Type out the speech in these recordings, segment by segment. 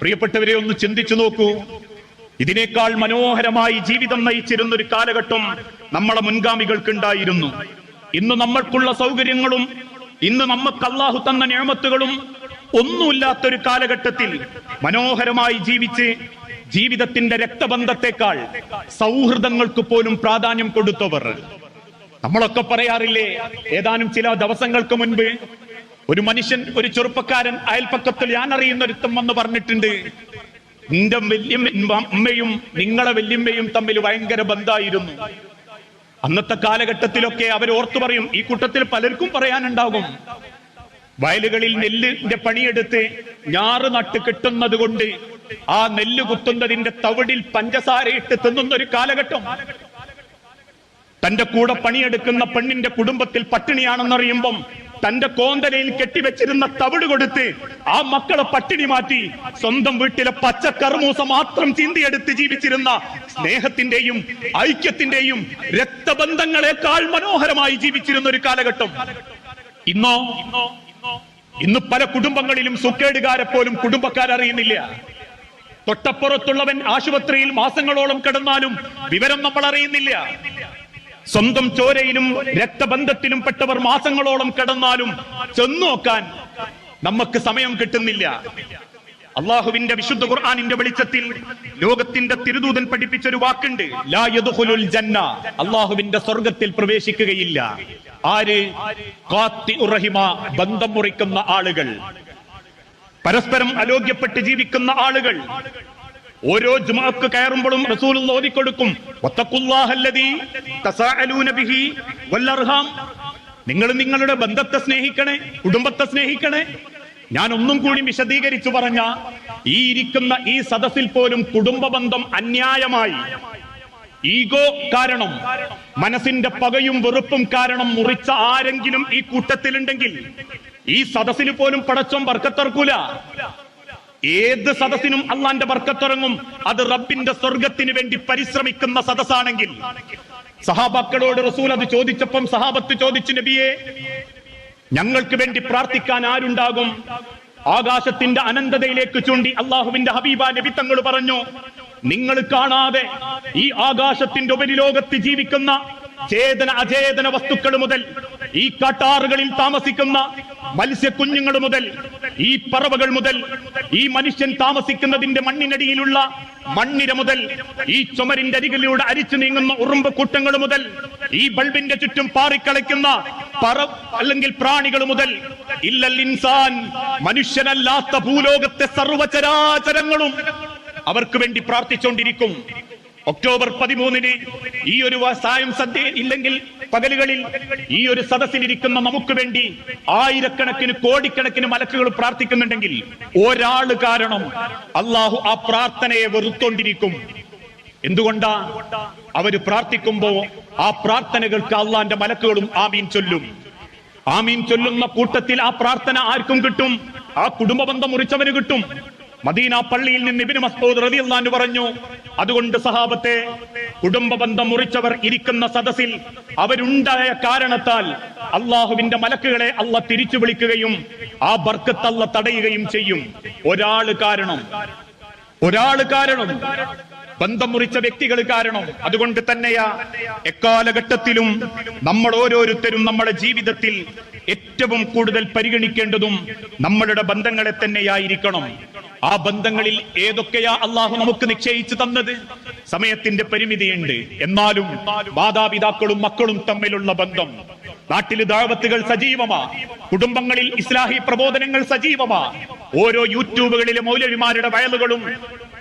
പ്രിയപ്പെട്ടവരെ ഒന്ന് ചിന്തിച്ചു നോക്കൂ. ഇതിനേക്കാൾ മനോഹരമായി ജീവിതം നയിച്ചിരുന്ന ഒരു കാലഘട്ടം നമ്മളെ മുൻഗാമികൾക്കുണ്ടായിരുന്നു. ഇന്ന് നമ്മൾക്കുള്ള സൗകര്യങ്ങളും ഇന്ന് നമുക്ക് അള്ളാഹു തന്ന ഞാമത്തുകളും ഒന്നുമില്ലാത്തൊരു കാലഘട്ടത്തിൽ മനോഹരമായി ജീവിച്ച് ജീവിതത്തിന്റെ രക്തബന്ധത്തെക്കാൾ സൗഹൃദങ്ങൾക്ക് പോലും പ്രാധാന്യം കൊടുത്തവർ. നമ്മളൊക്കെ പറയാറില്ലേ ഏതാനും ചില ദിവസങ്ങൾക്ക് മുൻപ് ഒരു മനുഷ്യൻ ഒരു ചെറുപ്പക്കാരൻ അയൽപ്പക്കത്തിൽ ഞാൻ അറിയുന്ന ഒരുത്തം വന്ന് പറഞ്ഞിട്ടുണ്ട്. നിന്റെ വല്യമ്മ അമ്മയും നിങ്ങളെ വല്യമ്മയും തമ്മിൽ ഭയങ്കര ബന്ധമായിരുന്നു അന്നത്തെ കാലഘട്ടത്തിലൊക്കെ അവർ ഓർത്തു പറയും ഈ കൂട്ടത്തിൽ പലർക്കും പറയാനുണ്ടാകും. വയലുകളിൽ നെല്ലിന്റെ പണിയെടുത്ത് ഞാറ് നട്ട് കിട്ടുന്നത് കൊണ്ട് ആ നെല്ല് കുത്തുന്നതിന്റെ തവിടിൽ പഞ്ചസാരയിട്ട് തിന്നുന്ന ഒരു കാലഘട്ടം. തന്റെ കൂടെ പണിയെടുക്കുന്ന പെണ്ണിന്റെ കുടുംബത്തിൽ പട്ടിണിയാണെന്നറിയുമ്പം തന്റെ കോന്തലയിൽ കെട്ടിവെച്ചിരുന്ന തവിട് കൊടുത്ത് ആ മക്കളെ പട്ടിണി മാറ്റി സ്വന്തം വീട്ടിലെ പച്ചക്കർമൂസ മാത്രം ചിന്തിയെടുത്ത് ജീവിച്ചിരുന്ന സ്നേഹത്തിന്റെയും ഐക്യത്തിന്റെയും രക്തബന്ധങ്ങളെക്കാൾ മനോഹരമായി ജീവിച്ചിരുന്ന ഒരു കാലഘട്ടം. ഇന്നോ ഇന്ന് പല കുടുംബങ്ങളിലും സുക്കേടുകാരെ പോലും കുടുംബക്കാരറിയുന്നില്ല തൊട്ടപ്പുറത്തുള്ളവൻ ആശുപത്രിയിൽ മാസങ്ങളോളം കിടന്നാലും വിവരം നമ്മൾ അറിയുന്നില്ല. സ്വന്തം ചോരയിലും രക്തബന്ധത്തിലും പെട്ടവർ മാസങ്ങളോളം കിടന്നാലും ചെന്നോക്കാൻ നമുക്ക് സമയം കിട്ടുന്നില്ല. അള്ളാഹുവിന്റെ വിശുദ്ധ ഖുർആാനിന്റെ വെളിച്ചത്തിൽ ലോകത്തിന്റെ തിരുദൂതൻ പഠിപ്പിച്ച ഒരു വാക്കുണ്ട് ജന്ന അള്ളാഹുവിന്റെ സ്വർഗത്തിൽ പ്രവേശിക്കുകയില്ല. ആര്? കാത്തി ഉറഹിമ ബന്ധം മുറിക്കുന്ന ആളുകൾ. പരസ്പരം അലോഗ്യപ്പെട്ട് ജീവിക്കുന്ന ആളുകൾ. ഓരോ ജുമാക്ക് കയറുമ്പോഴും റസൂൽ ഓതിക്കൊടുക്കും. നിങ്ങൾ നിങ്ങളുടെ ബന്ധത്തെ സ്നേഹിക്കണേ കുടുംബത്തെ സ്നേഹിക്കണേ. ഞാൻ ഒന്നും കൂടി വിശദീകരിച്ചു പറഞ്ഞ ഈ ഇരിക്കുന്ന ഈ സദസ്സിൽ പോലും കുടുംബ ബന്ധം അന്യായമായി. ഈഗോ കാരണം മനസ്സിന്റെ പകയും വെറുപ്പും കാരണം മുറിച്ച ആരെങ്കിലും ഈ കൂട്ടത്തിലുണ്ടെങ്കിൽ ഈ സദസ്സിൽ പോലും പടച്ചോം ബർക്കത്തിറക്കൂല ഏത് സദസ്സിനും അള്ളാന്റെ വർക്കത്തുറങ്ങും. അത് റബ്ബിന്റെ സ്വർഗത്തിന് വേണ്ടി പരിശ്രമിക്കുന്ന സദസ്സാണെങ്കിൽ. സഹാബാക്കളോട് റസൂൽ അത് ചോദിച്ചപ്പം സഹാബത്ത് ചോദിച്ചു നബിയെ ഞങ്ങൾക്ക് വേണ്ടി പ്രാർത്ഥിക്കാൻ ആരുണ്ടാകും? ആകാശത്തിന്റെ അനന്തതയിലേക്ക് ചൂണ്ടി അള്ളാഹുവിന്റെ ഹബീബ നബി തങ്ങൾ പറഞ്ഞു നിങ്ങൾ കാണാതെ ഈ ആകാശത്തിന്റെ ഉപരിലോകത്ത് ജീവിക്കുന്ന ചേതന അചേതന വസ്തുക്കൾ മുതൽ ഈ കാട്ടാറുകളിൽ താമസിക്കുന്ന മത്സ്യക്കുഞ്ഞുങ്ങൾ മുതൽ ഈ പറവകൾ മുതൽ ഈ മനുഷ്യൻ താമസിക്കുന്നതിന്റെ മണ്ണിനടിയിലുള്ള മണ്ണിര മുതൽ ഈ ചുമരിന്റെ അരികിലൂടെ അരിച്ചു നീങ്ങുന്ന ഉറുമ്പ് കൂട്ടങ്ങൾ മുതൽ ഈ ബൾബിന്റെ ചുറ്റും പാറിക്കളിക്കുന്ന പറ അല്ലെങ്കിൽ പ്രാണികൾ മുതൽ ഇല്ലൽ ഇൻസാൻ മനുഷ്യനല്ലാത്ത ഭൂലോകത്തെ സർവചരാചരങ്ങളും അവർക്ക് വേണ്ടി പ്രാർത്ഥിച്ചുകൊണ്ടിരിക്കും. ഒക്ടോബർ പതിമൂന്നിന് ഈ ഒരു സായം സദ്യ ഇല്ലെങ്കിൽ പകലുകളിൽ ഈ ഒരു സദസ്സിലിരിക്കുന്ന നമുക്ക് വേണ്ടി ആയിരക്കണക്കിന് കോടിക്കണക്കിന് മലക്കുകൾ പ്രാർത്ഥിക്കുന്നുണ്ടെങ്കിൽ ഒരാൾ കാരണം അള്ളാഹു ആ പ്രാർത്ഥനയെ വെറുത്തോണ്ടിരിക്കും. എന്തുകൊണ്ടാ? അവർ പ്രാർത്ഥിക്കുമ്പോ ആ പ്രാർത്ഥനകൾക്ക് അള്ളാന്റെ മലക്കുകളും ആമീൻ ചൊല്ലും. ആമീൻ ചൊല്ലുന്ന കൂട്ടത്തിൽ ആ പ്രാർത്ഥന ആർക്കും കിട്ടും? ആ കുടുംബ ബന്ധം മുറിച്ചവന് കിട്ടും. മദീന പള്ളിയിൽ നിന്ന് ഇബിന് മസ്ഊദ് റളിയല്ലാഹു പറഞ്ഞു അതുകൊണ്ട് സഹാബത്തെ കുടുംബ ബന്ധം മുറിച്ചവർ ഇരിക്കുന്ന സദസ്സിൽ അവരുണ്ടായ കാരണത്താൽ അള്ളാഹുവിന്റെ മലക്കുകളെ അല്ല തിരിച്ചു വിളിക്കുകയും ആ ബർക്കത്ത് അല്ല തടയുകയും ചെയ്യും. ഒരാൾ കാരണം. ഒരാൾ കാരണം. ബന്ധം മുറിച്ച വ്യക്തികൾ കാരണം. അതുകൊണ്ട് തന്നെയാ എക്കാലഘട്ടത്തിലും നമ്മൾ ഓരോരുത്തരും നമ്മുടെ ജീവിതത്തിൽ ഏറ്റവും കൂടുതൽ പരിഗണിക്കേണ്ടതും നമ്മളുടെ ബന്ധങ്ങളെ തന്നെയായിരിക്കണം. ആ ബന്ധങ്ങളിൽ ഏതൊക്കെയാ അള്ളാഹു നമുക്ക് നിശ്ചയിച്ചു തന്നത്? സമയത്തിന്റെ പരിമിതിയുണ്ട്. എന്നാലും മാതാപിതാക്കളും മക്കളും തമ്മിലുള്ള ബന്ധം. നാട്ടിലെ ദാവത്തുകൾ സജീവമാ. കുടുംബങ്ങളിൽ ഇസ്ലാഹി പ്രബോധനങ്ങൾ സജീവമാ. ഓരോ യൂട്യൂബുകളിലെ മൗലവിമാരുടെ വയലുകളും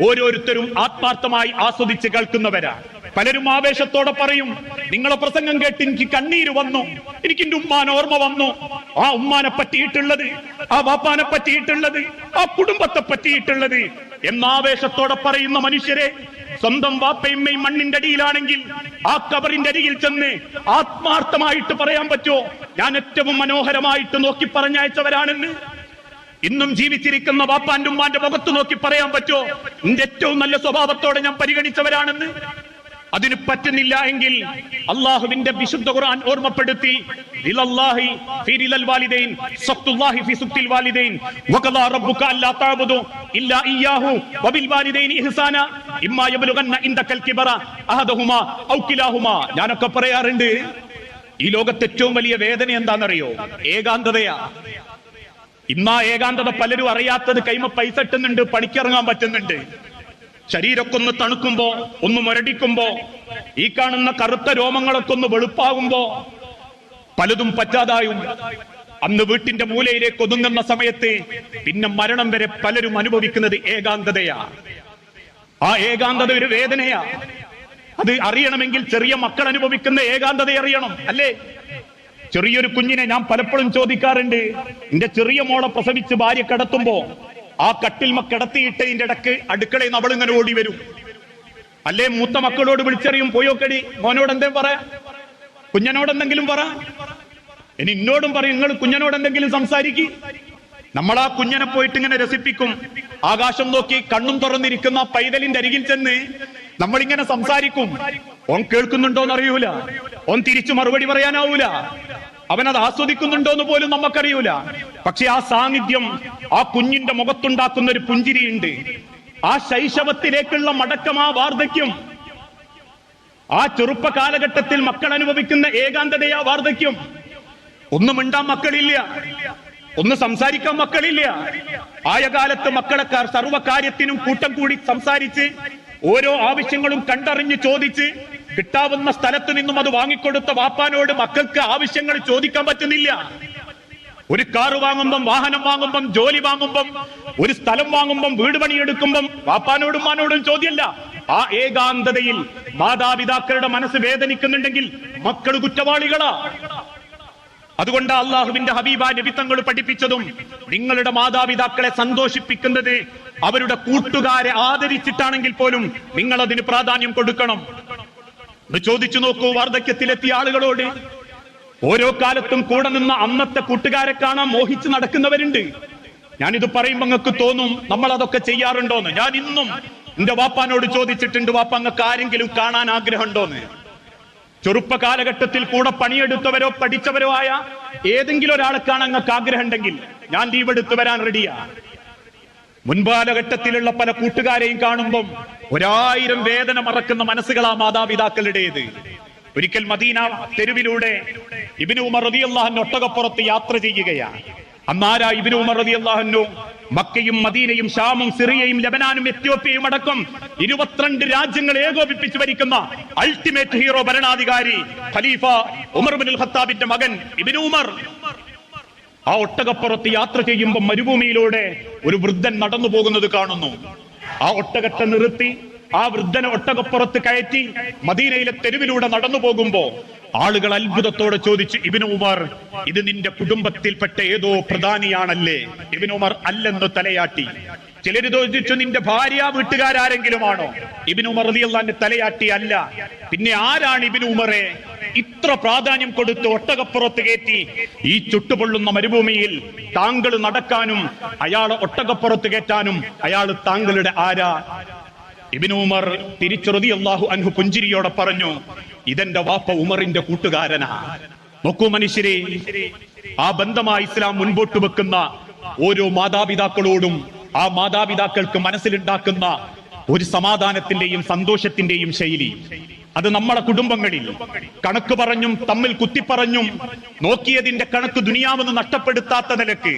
ഓരോരുത്തരും ആത്മാർത്ഥമായി ആസ്വദിച്ച് കേൾക്കുന്നവരാ. പലരും ആവേശത്തോടെ പറയും നിങ്ങളെ പ്രസംഗം കേട്ട് എനിക്ക് കണ്ണീര് വന്നു. എനിക്ക് ഉമ്മാൻ ഓർമ്മ വന്നു. ആ ഉമ്മാനെ പറ്റിയിട്ടുള്ളത് ആ വാപ്പാനെ പറ്റിയിട്ടുള്ളത് ആ കുടുംബത്തെ പറ്റിയിട്ടുള്ളത് എന്ന ആവേശത്തോടെ പറയുന്ന മനുഷ്യരെ സ്വന്തം വാപ്പയമ്മയും മണ്ണിന്റെ അടിയിലാണെങ്കിൽ ആ കബറിന്റെ അരികിൽ ചെന്ന് ആത്മാർത്ഥമായിട്ട് പറയാൻ പറ്റുമോ? ഞാൻ ഏറ്റവും മനോഹരമായിട്ട് നോക്കി പറഞ്ഞയച്ചവരാണെന്ന്. ഇന്നും ജീവിച്ചിരിക്കുന്ന വാപ്പാന്റെ ഉമ്മാന്റെ മുഖത്ത് നോക്കി പറയാൻ പറ്റുമോ? എന്റെ ഏറ്റവും നല്ല സ്വഭാവത്തോടെ ഞാൻ പരിഗണിച്ചവരാണെന്ന്. അതിന് പറ്റുന്നില്ല എങ്കിൽ അള്ളാഹുവിന്റെ വിശുദ്ധ ഖുർആൻ ഓർമ്മപ്പെടുത്തി ഞാനൊക്കെ പറയാറുണ്ട് ഈ ലോകത്ത് ഏറ്റവും വലിയ വേദന എന്താണെന്നറിയോ? ഏകാന്തതയാ. ഇന്നാ ഏകാന്തത പലരും അറിയാത്തത് കൈമ പൈസ ഇട്ടുന്നുണ്ട് പണിക്കിറങ്ങാൻ പറ്റുന്നുണ്ട്. ശരീരമൊക്കെ ഒന്ന് തണുക്കുമ്പോ ഒന്ന് മുരടിക്കുമ്പോ ഈ കാണുന്ന കറുത്ത രോമങ്ങളൊക്കെ ഒന്ന് വെളുപ്പാകുമ്പോ പലതും പറ്റാതായും. അന്ന് വീട്ടിന്റെ മൂലയിലേക്ക് ഒതുങ്ങുന്ന സമയത്ത് പിന്നെ മരണം വരെ പലരും അനുഭവിക്കുന്നത് ഏകാന്തതയാ. ആ ഏകാന്തത ഒരു വേദനയാ. അത് അറിയണമെങ്കിൽ ചെറിയ മക്കൾ അനുഭവിക്കുന്ന ഏകാന്തത അറിയണം അല്ലേ? ചെറിയൊരു കുഞ്ഞിനെ ഞാൻ പലപ്പോഴും ചോദിക്കാറുണ്ട്. എന്റെ ചെറിയ മോളെ പ്രസവിച്ച് ഭാര്യ കിടത്തുമ്പോ ആ കട്ടിൽമ കിടത്തിയിട്ടതിന്റെ ഇടയ്ക്ക് അടുക്കളയിൽ നിന്ന് അവളിങ്ങനെ ഓടി വരും. അല്ലേ മൂത്ത മക്കളോട് വിളിച്ചറിയും പോയോക്കടി മോനോട് എന്തേ പറയാ കുഞ്ഞനോട് എന്തെങ്കിലും പറ. ഇനി ഇന്നോടും പറയും നിങ്ങൾ കുഞ്ഞനോട് എന്തെങ്കിലും സംസാരിക്ക്. നമ്മൾ ആ കുഞ്ഞനെ പോയിട്ട് ഇങ്ങനെ രസിപ്പിക്കും. ആകാശം നോക്കി കണ്ണും തുറന്നിരിക്കുന്ന പൈതലിന്റെ അരികിൽ ചെന്ന് നമ്മളിങ്ങനെ സംസാരിക്കും. ഓൻ കേൾക്കുന്നുണ്ടോന്ന് അറിയൂല. ഓൻ തിരിച്ചു മറുപടി പറയാനാവൂല. അവനത് ആസ്വദിക്കുന്നുണ്ടോ എന്ന് പോലും നമുക്കറിയൂല. പക്ഷെ ആ സാന്നിധ്യം ആ കുഞ്ഞിന്റെ മുഖത്തുണ്ടാക്കുന്ന ഒരു പുഞ്ചിരിയുണ്ട്. ആ ശൈശവത്തിലേക്കുള്ള മടക്കം ആ വാർദ്ധക്യം ആ ചെറുപ്പ കാലഘട്ടത്തിൽ മക്കൾ അനുഭവിക്കുന്ന ഏകാന്തതയാ വാർദ്ധക്യം. ഒന്നും മിണ്ടാൻ മക്കളില്ല. ഒന്ന് സംസാരിക്കാൻ മക്കളില്ല. ആയ കാലത്ത് മക്കളെ സർവകാര്യത്തിനും കൂട്ടം കൂടി സംസാരിച്ച് ഓരോ ആവശ്യങ്ങളും കണ്ടറിഞ്ഞ് ചോദിച്ച് കിട്ടാവുന്ന സ്ഥലത്ത് നിന്നും അത് വാങ്ങിക്കൊടുത്ത വാപ്പാനോട് മക്കൾക്ക് ആവശ്യങ്ങൾ ചോദിക്കാൻ പറ്റുന്നില്ല. ഒരു കാറ് വാങ്ങുമ്പം വാഹനം വാങ്ങുമ്പം ജോലി വാങ്ങുമ്പം ഒരു സ്ഥലം വാങ്ങുമ്പം വീട് പണിയെടുക്കുമ്പം വാപ്പാനോടും മാനോടും ചോദ്യമല്ല ആ ഏകാന്തതയിൽ മാതാപിതാക്കളുടെ മനസ്സ് വേദനിക്കുന്നുണ്ടെങ്കിൽ മക്കൾ കുറ്റവാളികളാ. അതുകൊണ്ട് അള്ളാഹുവിന്റെ ഹബീബ നബി തങ്ങൾ പഠിപ്പിച്ചതും നിങ്ങളുടെ മാതാപിതാക്കളെ സന്തോഷിപ്പിക്കുന്നത് അവരുടെ കൂട്ടുകാരെ ആദരിച്ചിട്ടാണെങ്കിൽ പോലും നിങ്ങൾ അതിന് പ്രാധാന്യം കൊടുക്കണം. ഒന്ന് ചോദിച്ചു നോക്കൂ വാർദ്ധക്യത്തിലെത്തിയ ആളുകളോട്. ഓരോ കാലത്തും കൂടെ നിന്ന അന്നത്തെ കൂട്ടുകാരെ കാണാൻ മോഹിച്ച് നടക്കുന്നവരുണ്ട്. ഞാനിത് പറയുമ്പോ അങ്ങക്ക് തോന്നും നമ്മൾ അതൊക്കെ ചെയ്യാറുണ്ടോന്ന്. ഞാൻ ഇന്നും എന്റെ വാപ്പാനോട് ചോദിച്ചിട്ടുണ്ട് വാപ്പ അങ്ങക്ക് ആരെങ്കിലും കാണാൻ ആഗ്രഹമുണ്ടോന്ന്? ചെറുപ്പ കാലഘട്ടത്തിൽ കൂടെ പണിയെടുത്തവരോ പഠിച്ചവരോ ആയ ഏതെങ്കിലും ഒരാളെ കാണാൻ അങ്ങക്ക് ആഗ്രഹം ഉണ്ടെങ്കിൽ ഞാൻ ലീവ് എടുത്ത് വരാൻ റെഡിയാ മുൻകാലഘട്ടത്തിലുള്ള പല കൂട്ടുകാരെയും കാണുമ്പം ഒരായിരം വേദന മറക്കുന്ന മനസ്സുകളാ മാതാപിതാക്കളുടേത്. ഒരിക്കൽ മദീന തെരുവിലൂടെ ഇബിനു ഉമർ ഒട്ടകപ്പുറത്ത് യാത്ര ചെയ്യുകയാണ്. അന്നാരാ ഇബിനു ഉമർ മക്കയും മദീനയും ഷാമും സിറിയയും ലബനാനും എത്യോപ്യയും അടക്കം ഇരുപത്തിരണ്ട് രാജ്യങ്ങൾ ഏകോപിപ്പിച്ച് ഭരിക്കുന്ന അൾട്ടിമേറ്റ് ഹീറോ ഭരണാധികാരി ഖലീഫ ഉമർ ബിൻ ഖത്താബിന്റെ മകൻ ഇബിനു ഉമർ ആ ഒട്ടകപ്പുറത്ത് യാത്ര ചെയ്യുമ്പോൾ മരുഭൂമിയിലൂടെ ഒരു വൃദ്ധൻ നടന്നു പോകുന്നത് കാണുന്നു. ആ ഒട്ടകത്തെ നിർത്തി ആ വൃദ്ധനെ ഒട്ടകപ്പുറത്ത് കയറ്റി മദീനയിലെ തെരുവിലൂടെ നടന്നു പോകുമ്പോ ആളുകൾ അത്ഭുതത്തോടെ ചോദിച്ചു ഇബിന് ഉമർ ഇത് നിന്റെ കുടുംബത്തിൽപ്പെട്ട ഏതോ പ്രധാനിയാണല്ലേ? ഇബിന് ഉമർ അല്ലെന്ന് തലയാട്ടി. ചിലര് ചോദിച്ചു നിന്റെ ഭാര്യ വീട്ടുകാരെങ്കിലും ആണോ ഇബിനു ഉമർ അള്ളാന്റെ തലയാട്ടി അല്ല പിന്നെ ആരാണ് ഇബിനു ഉമറെ? ഇത്ര പ്രാധാന്യം കൊടുത്ത് ഒട്ടകപ്പുറത്ത് കയറ്റി ഈ ചുട്ടുപൊള്ളുന്ന മരുഭൂമിയിൽ താങ്കൾ നടക്കാനും അയാൾ ഒട്ടകപ്പുറത്ത് കയറ്റാനും അയാൾ താങ്കളുടെ ആരാ? ഇബിനു ഉമർ തിരിച്ചുറുതി അള്ളാഹു അൻഹു പുഞ്ചിരിയോടെ പറഞ്ഞു ഇതെന്റെ വാപ്പ ഉമറിന്റെ കൂട്ടുകാരനാ. നോക്കൂ മനുഷ്യരെ ആ ബന്ധമായി ഇസ്ലാം മുൻപോട്ട് വെക്കുന്ന ഓരോ മാതാപിതാക്കളോടും ആ മാതാപിതാക്കൾക്ക് മനസ്സിലുണ്ടാക്കുന്ന ഒരു സമാധാനത്തിന്റെയും സന്തോഷത്തിന്റെയും ശൈലി. അത് നമ്മുടെ കുടുംബങ്ങളിൽ കണക്ക് പറഞ്ഞും തമ്മിൽ കുത്തിപ്പറഞ്ഞും നോക്കിയതിന്റെ കണക്ക് ദുനിയാവെന്ന് നഷ്ടപ്പെടുത്താത്ത നിലയ്ക്ക്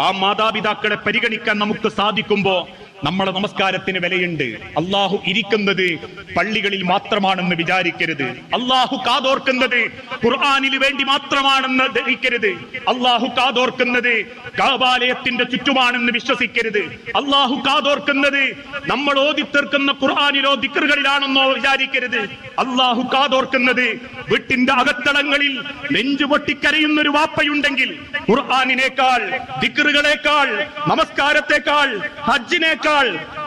ആ മാതാപിതാക്കളെ പരിഗണിക്കാൻ നമുക്ക് സാധിക്കുമ്പോ നമ്മളെ നമസ്കാരത്തിന് വിലയുണ്ട്. അള്ളാഹു ഇരിക്കുന്നത് പള്ളികളിൽ മാത്രമാണെന്ന് വിചാരിക്കരുത്. അള്ളാഹു കാതോർക്കുന്നത് ഖുർആാനിൽ വേണ്ടി മാത്രമാണെന്ന് ധരിക്കരുത്. അള്ളാഹു കാതോർക്കുന്നത് കാബാലയത്തിന്റെ ചുറ്റുമാണെന്ന് വിശ്വസിക്കരുത്. അള്ളാഹു കാതോർക്കുന്നത് നമ്മൾ ഓതിത്തീർക്കുന്ന ഖുർആാനിലോ ദിക്കറുകളിലാണെന്നോ വിചാരിക്കരുത്. അള്ളാഹു കാതോർക്കുന്നത് വീട്ടിന്റെ അകത്തളങ്ങളിൽ നെഞ്ചു പൊട്ടിക്കരയുന്ന ഒരു വാപ്പയുണ്ടെങ്കിൽ ഖുർആാനിനേക്കാൾ ദിക്കറുകളേക്കാൾ നമസ്കാരത്തെക്കാൾ ഹജ്ജിനേക്കാൾ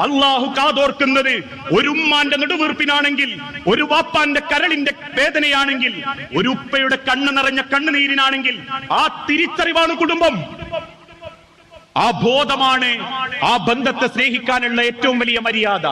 അള്ളാഹു കാതോർക്കുന്നത് ഒരു ഉമ്മാന്റെ നെടുവീർപ്പിനാണെങ്കിൽ ഒരു വാപ്പാന്റെ കരളിന്റെ വേദനയാണെങ്കിൽ ഒരു ഉപ്പയുടെ കണ്ണ് നിറഞ്ഞ കണ്ണുനീരിനാണെങ്കിൽ ആ തിരിച്ചറിവാണ് കുടുംബം. ആ ബോധമാണ് ആ ബന്ധത്തെ സ്നേഹിക്കാനുള്ള ഏറ്റവും വലിയ മര്യാദ.